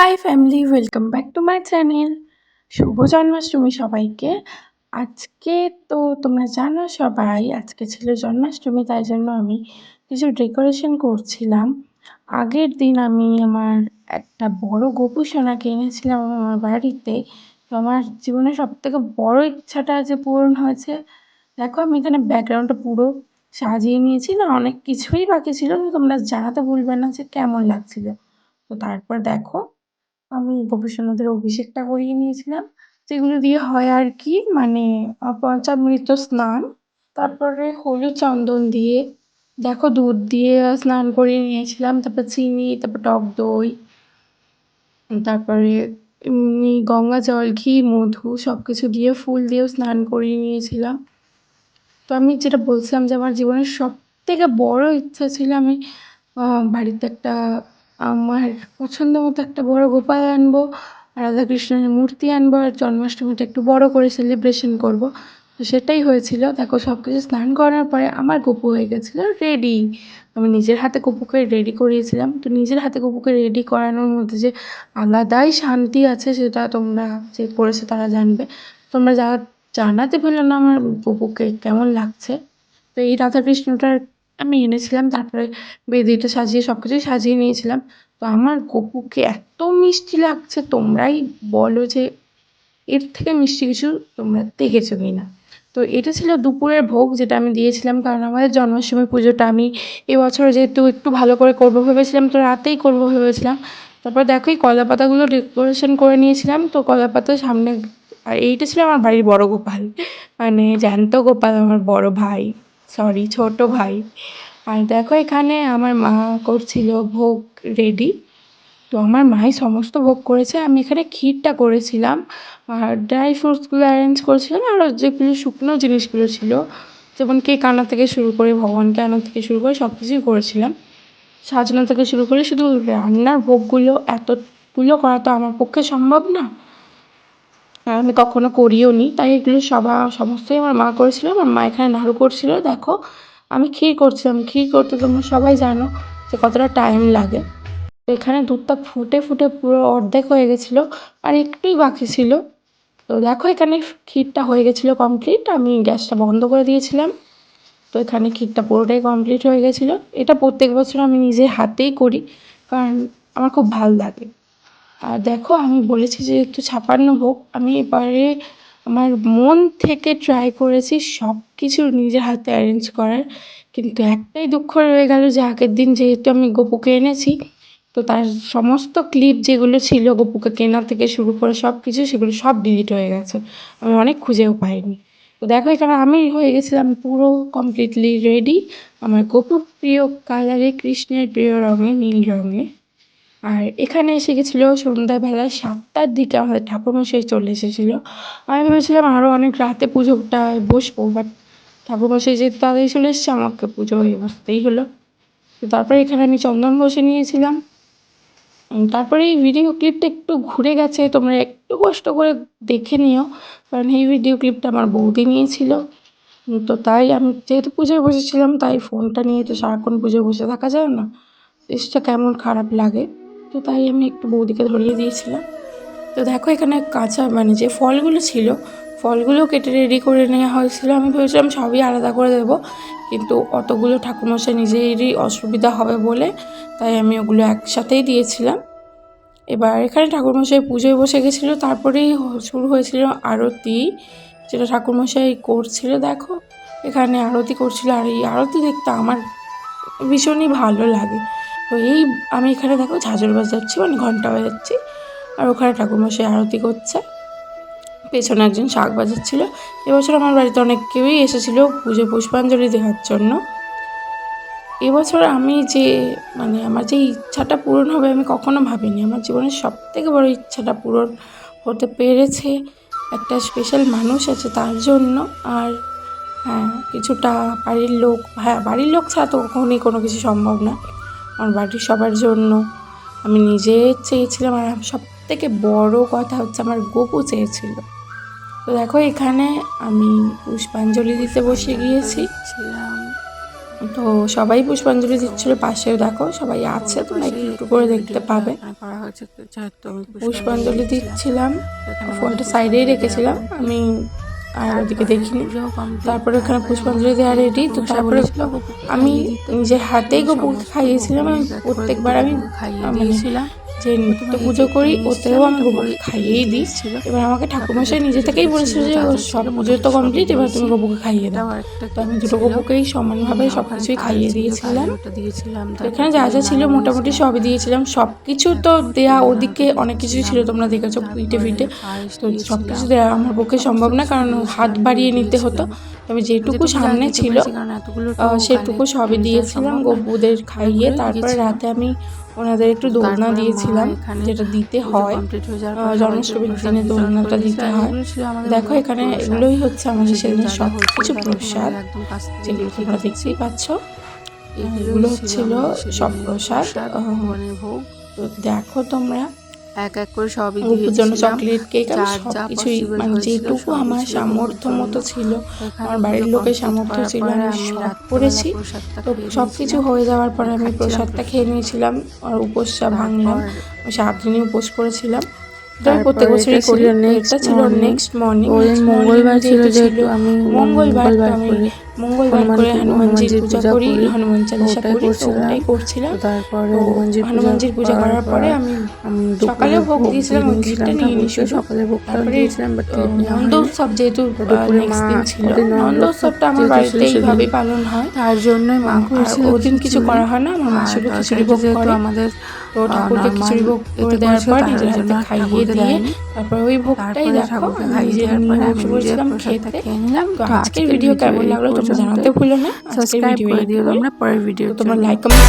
Hi family welcome back to my channel শুভ জন্মাষ্টমী সবাইকে। আজকে তো তোমরা জানো সবাই, আজকে ছিল জন্মাষ্টমী, তাই জন্য আমি কিছু ডেকোরেশন করছিলাম। আগের দিন আমি আমার একটা বড় গোপু সোনাকে এনেছিলাম আমার বাড়িতে। তো আমার জীবনের সব থেকে বড় ইচ্ছাটা যে পূরণ হয়েছে, দেখো আমি এখানে ব্যাকগ্রাউন্ডটা পুরো সাজিয়ে নিয়েছি না, অনেক কিছুই বাকি ছিল। তোমরা জানাতে ভুলবে না যে কেমন লাগছিল। তো তারপর দেখো আমি গোপীসোনাদের অভিষেকটা করিয়ে নিয়েছিলাম। যেগুলো দিয়ে হয় আর কি মানে পঞ্চামৃত স্নান। তারপরে হলুদ চন্দন দিয়ে, দেখো, দুধ দিয়ে স্নান করিয়ে নিয়েছিলাম। তারপর চিনি, তারপর টক দই, তারপরে এমনি গঙ্গা জল, ঘি, মধু সব কিছু দিয়ে ফুল দিয়েও স্নান করিয়ে নিয়েছিলাম। তো আমি যেটা বলছিলাম যে আমার জীবনের সব থেকে বড় ইচ্ছা ছিল আমি বাড়িতে একটা আমার পছন্দ মতো একটা বড় গোপাল আনব, রাধাকৃষ্ণের মূর্তি আনব, আর জন্মাষ্টমীটা একটু বড় করে সেলিব্রেশন করব। তো সেটাই হয়েছিল। দেখো সব কিছু স্নান করার পরে আমার গপু হয়ে গেছিল রেডি আমি নিজের হাতে গপুকে রেডি করিয়েছিলাম। তো নিজের হাতে গপুকে রেডি করানোর মধ্যে যে আলাদাই শান্তি আছে, সেটা তোমরা যে করেছ তারা জানবে। তোমরা যা জানাতে পারলে না আমার গপুকে কেমন লাগছে। তো এই রাধাকৃষ্ণটার আমি এনেছিলাম, তারপরে বেদিটা সাজিয়ে সব কিছুই সাজিয়ে নিয়েছিলাম। তো আমার গপুকে এত মিষ্টি লাগছে, তোমরাই বলো যে এর থেকে মিষ্টি কিছু তোমরা দেখেছ কি না তো এটা ছিল দুপুরের ভোগ যেটা আমি দিয়েছিলাম, কারণ আমাদের জন্মাষ্টমী পুজোটা আমি এবছর যেহেতু একটু ভালো করে করব ভেবেছিলাম, তো রাতেই করব ভেবেছিলাম। তারপর দেখো এই কলা পাতাগুলো ডেকোরেশন করে নিয়েছিলাম, তো কলা পাতার সামনে, আর এইটা ছিল আমার বাড়ির বড় গোপাল মানে জ্যান্ত গোপাল, আমার বড় ভাই। সরি ছোট ভাই। আর দেখো এখানে আমার মা করছিল ভোগ রেডি তো আমার মাই সমস্ত ভোগ করেছে। আমি এখানে ক্ষীরটা করেছিলাম। আর ড্রাই ফ্রুটসগুলো অ্যারেঞ্জ করেছিলাম আর যেগুলো শুকনো জিনিসগুলো ছিল। যেমন কেক আনা থেকে শুরু করে, ভগবানকে আনা থেকে শুরু করে সব কিছুই করেছিলাম। সাজানো থেকে শুরু করে শুধু রান্নার ভোগগুলো এতগুলো করা তো আমার পক্ষে সম্ভব না। আমি কখনো করিও নি তাই এগুলো সবা, সমস্তই আমার মা করেছিল, আমার মা এখানে নাড়ু করছিল। দেখো, আমি ক্ষীর করছিলাম। ক্ষীর করতে তোমরা সবাই জানো যে কতটা টাইম লাগে। তো এখানে দুধটা ফুটে ফুটে পুরো অর্ধেক হয়ে গেছিল, আর একটুই বাকি ছিল। তো দেখো, এখানে ক্ষীরটা হয়ে গেছিল কমপ্লিট আমি গ্যাসটা বন্ধ করে দিয়েছিলাম। তো এখানে ক্ষীরটা পুরোটাই কমপ্লিট হয়ে গেছিল। এটা প্রত্যেক বছর আমি নিজে হাতেই করি, কারণ আমার খুব ভালো লাগে। আর দেখো, আমি বলেছি যে একটু ছাপান্ন হোক, আমি এবারে আমার মন থেকে ট্রাই করেছি সব কিছু নিজের হাতে অ্যারেঞ্জ করার। কিন্তু একটাই দুঃখ রয়ে গেল যে আগের দিন যেহেতু আমি গপুকে এনেছি, তো তার সমস্ত ক্লিপ যেগুলো ছিল গপুকে কেনা থেকে শুরু করে সব কিছু সেগুলো সব ডিলিট হয়ে গেছে। আমি অনেক খুঁজেও পাইনি। তো দেখো, এখানে আমি হয়ে গেছিলাম পুরো কমপ্লিটলি রেডি আমার গপুর প্রিয় কালারে কৃষ্ণের প্রিয় রঙে নীল রঙে। আর এখানে এসে গেছিল সন্ধ্যাবেলা সাতটার দিকে আমাদের ঠাকুরমশাই চলে এসেছিল। আমি ভেবেছিলাম আরও অনেক রাতে পুজোটায় বসবো বাট ঠাকুরমশাই যেহেতু তাড়াতাড়ি চলে এসছে, আমাকে পুজো পুজোয় বসতেই হলো। তো তারপরে এখানে আমি চন্দন বসে নিয়েছিলাম। তারপরে এই ভিডিও ক্লিপটা একটু ঘুরে গেছে, তোমরা একটু কষ্ট করে দেখে নিও, কারণ এই ভিডিও ক্লিপটা আমার বৌদি নিয়েছিল। তো তাই আমি যেহেতু পুজোয় বসেছিলাম, তাই ফোনটা নিয়ে তো সারাক্ষণ পুজোয় বসে থাকা যায় না। জিনিসটা কেমন খারাপ লাগে। তো তাই আমি একটু বৌদিকে ধরিয়ে দিয়েছিলাম। তো দেখো এখানে কাঁচা মানে যে ফলগুলো ছিল, ফলগুলো কেটে রেডি করে নেওয়া হয়েছিল। আমি ভেবেছিলাম সবই আলাদা করে দেবো, কিন্তু অতগুলো ঠাকুরমশাই নিজেরই অসুবিধা হবে বলে তাই আমি ওগুলো একসাথেই দিয়েছিলাম। এবার এখানে ঠাকুরমশাই পুজোয় বসে গেছিল, তারপরেই শুরু হয়েছিল আরতি, যেটা ঠাকুরমশাই করছিল দেখো। এখানে আরতি করছিল, আর এই আরতি দেখতে আমার ভীষণই ভালো লাগে। তো এই আমি এখানে দেখো ঝাঁঝর বাজাচ্ছি মানে ঘণ্টা বাজাচ্ছি। আর ওখানে ঠাকুরমশাই আরতি করছে। পেছনে একজন শাঁখ বাজাচ্ছিলো। এবছর আমার বাড়িতে অনেক কেউই এসেছিল পুজো পুষ্পাঞ্জলি দেওয়ার জন্য। এবছর আমি যে মানে আমার যে ইচ্ছাটা পূরণ হবে আমি কখনো ভাবিনি। আমার জীবনের সব থেকে বড়ো ইচ্ছাটা পূরণ হতে পেরেছে একটা স্পেশাল মানুষ আছে তার জন্য। আর হ্যাঁ কিছুটা বাড়ির লোক হ্যাঁ বাড়ির লোক ছাড়া তো কখনোই কোনো কিছু সম্ভব না। আমার বাড়ির সবার জন্য। আমি নিজে চেয়েছিলাম আর সব থেকে বড় কথা হচ্ছে আমার গপু চেয়েছিল। তো দেখো এখানে আমি পুষ্পাঞ্জলি দিতে বসে গিয়েছি। তো সবাই পুষ্পাঞ্জলি দিচ্ছিল, পাশেও দেখো সবাই আছে তো নাকি একটু করে দেখতে পাবে। পুষ্পাঞ্জলি দিচ্ছিলাম, ফোনটা সাইডেই রেখেছিলাম। আমি আর ওদিকে দেখিনি। তারপরে ওখানে পুষ্পাঞ্জলি দেওয়া রেডি তো তারপরে আমি নিজের হাতেই গোপুকে খাইয়েছিলাম আমি প্রত্যেকবার আমি খাইয়ে দিয়েছিলাম। যে নিত্য পুজো করি ওতেও আমি গোপুকে খাইয়েই দিই। এবার আমাকে ঠাকুরমশাই নিজে থেকেই বলেছিল যে সব পুজো তো কমপ্লিট এবার তুমি গোপুকে খাইয়ে দাও। তো আমি দুটো গোপুকেই সমানভাবে সব কিছুই খাইয়ে দিয়েছিলাম। দিয়েছিলাম এখানে যা যা ছিল মোটামুটি সবই দিয়েছিলাম। সব কিছু তো দেয়া ওদিকে অনেক কিছুই ছিল তোমরা দেখেছ পিঠে পিঠে তো সব কিছু দেওয়া আমার পক্ষে সম্ভব না কারণ হাত বাড়িয়ে নিতে হতো। তবে যেটুকু সামনে ছিল সেটুকু সবই দিয়েছিলাম গপুদের খাইয়ে। তারপরে রাতে আমি ওনাদের একটু দোলনা দিয়েছিলাম যেটা দিতে হয়। জন্মাষ্টমীর দিনে দোলনাটা দিতে হয়। দেখো এখানে এগুলোই হচ্ছে আমাদের সেদিন সব কিছু প্রসাদ যেগুলো তোমরা দেখতেই পাচ্ছ। এগুলো হচ্ছিল সব প্রসাদ। ভোগ। তো দেখো তোমরা এক এক করে সবই জন্য দিয়েছিলাম। চকলেট কেক আর সব কিছুই মানে যেটুকু আমার সামর্থ্য মতো ছিল আমার বাড়ির লোকের সামর্থ্য ছিল আমি সব করেছি। তো সব কিছু হয়ে যাওয়ার পরে আমি প্রসাদটা খেয়ে নিয়েছিলাম আর উপোসটা ভাঙলাম সাত দিনই উপোস করেছিলাম। প্রত্যেক বছরই করি এটা ছিল নেক্সট মর্নিং ওই মঙ্গলবার ছিল যেহেতু আমি মঙ্গলবার আমি করে মঙ্গলবার করে হনুমানজির পূজা করি। হনুমান ওটাই করি। ওটাই করছিলাম। তারপরে হনুমানজির পূজা করার পরে আমি সকালে ভোগ দিয়েছিলাম ওই নিয়ে সকালে তারপরে দিয়েছিলাম বাট কেক নেওয়া নন্দ উৎসব যেহেতু নেক্সট দিন ছিল ওদের নন্দ নন্দ উৎসবটা আমার বাড়িতে পালন হয়। তার জন্যই মা করেছিল ওদিন কিছু করা হয় না আমার মা শুধু খিচুড়ি ভোগ করে। আমাদের তো ঠাকুরকে খিচুড়ি ভোগ করে দেওয়ার পর নিজের জন্য হাতে খাইয়ে দিয়ে তারপর ওই ভোগটাই দেখো আমি যে বসে বসেছিলাম খেতে তো পরের ভিডিও তোমরা লাইক কমেন্ট